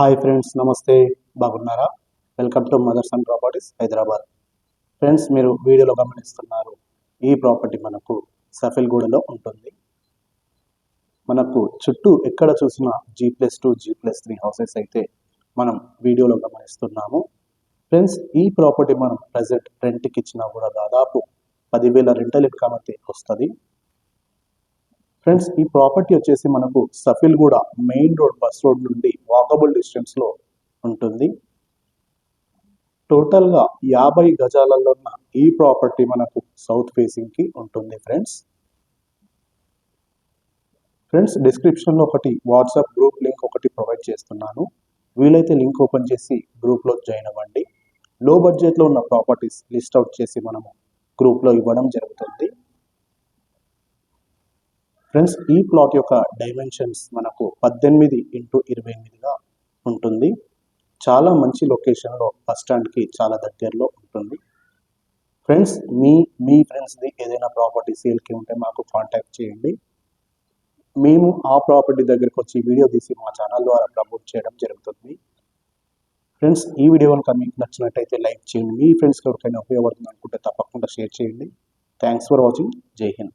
Hi friends నమస్తే. బాగున్నారా? Welcome to mothers and properties Hyderabad. Friends మీరు వీడియోలో గమనిస్తున్నారు ఈ ప్రాపర్టీ మనకు సఫిల్గూడలో ఉంటుంది. మనకు చుట్టూ ఎక్కడ చూసినా G plus two G plus three houses అయితే మనం వీడియోలో గమనిస్తున్నాము. ఫ్రెండ్స్ ఈ ప్రాపర్టీ మనం ప్రజెంట్ రెంట్కి ఇచ్చినా కూడా దాదాపు పదివేల రెంటల్ ఇన్కమ్ అయితే వస్తుంది. ఫ్రెండ్స్ ఈ ప్రాపర్టీ వచ్చేసి మనకు సఫిల్ కూడా మెయిన్ రోడ్ బస్ రోడ్ నుండి వాకబుల్ డిస్టెన్స్లో ఉంటుంది. టోటల్గా యాభై గజాలలో ఉన్న ఈ ప్రాపర్టీ మనకు సౌత్ ఫేసింగ్కి ఉంటుంది ఫ్రెండ్స్. ఫ్రెండ్స్ డిస్క్రిప్షన్లో ఒకటి వాట్సాప్ గ్రూప్ లింక్ ఒకటి ప్రొవైడ్ చేస్తున్నాను. వీలైతే లింక్ ఓపెన్ చేసి గ్రూప్లో జాయిన్ అవ్వండి. లో బడ్జెట్లో ఉన్న ప్రాపర్టీస్ లిస్ట్ అవుట్ చేసి మనము గ్రూప్లో ఇవ్వడం జరుగుతుంది. ఫ్రెండ్స్ ఈ ప్లాట్ యొక్క డైమెన్షన్స్ మనకు పద్దెనిమిది ఇంటూ ఇరవై ఎనిమిదిగా ఉంటుంది. చాలా మంచి లొకేషన్లో బస్ స్టాండ్కి చాలా దగ్గరలో ఉంటుంది. ఫ్రెండ్స్ మీ మీ ఫ్రెండ్స్ది ఏదైనా ప్రాపర్టీ సేల్కి ఉంటే మాకు కాంటాక్ట్ చేయండి. మేము ఆ ప్రాపర్టీ దగ్గరికి వచ్చి వీడియో తీసి మా ఛానల్ ద్వారా ప్రమోట్ చేయడం జరుగుతుంది. ఫ్రెండ్స్ ఈ వీడియో కనుక మీకు నచ్చినట్టయితే లైక్ చేయండి. మీ ఫ్రెండ్స్కి ఎవరికైనా ఉపయోగపడుతుంది అనుకుంటే తప్పకుండా షేర్ చేయండి. థ్యాంక్స్ ఫర్ వాచింగ్ జై హింద్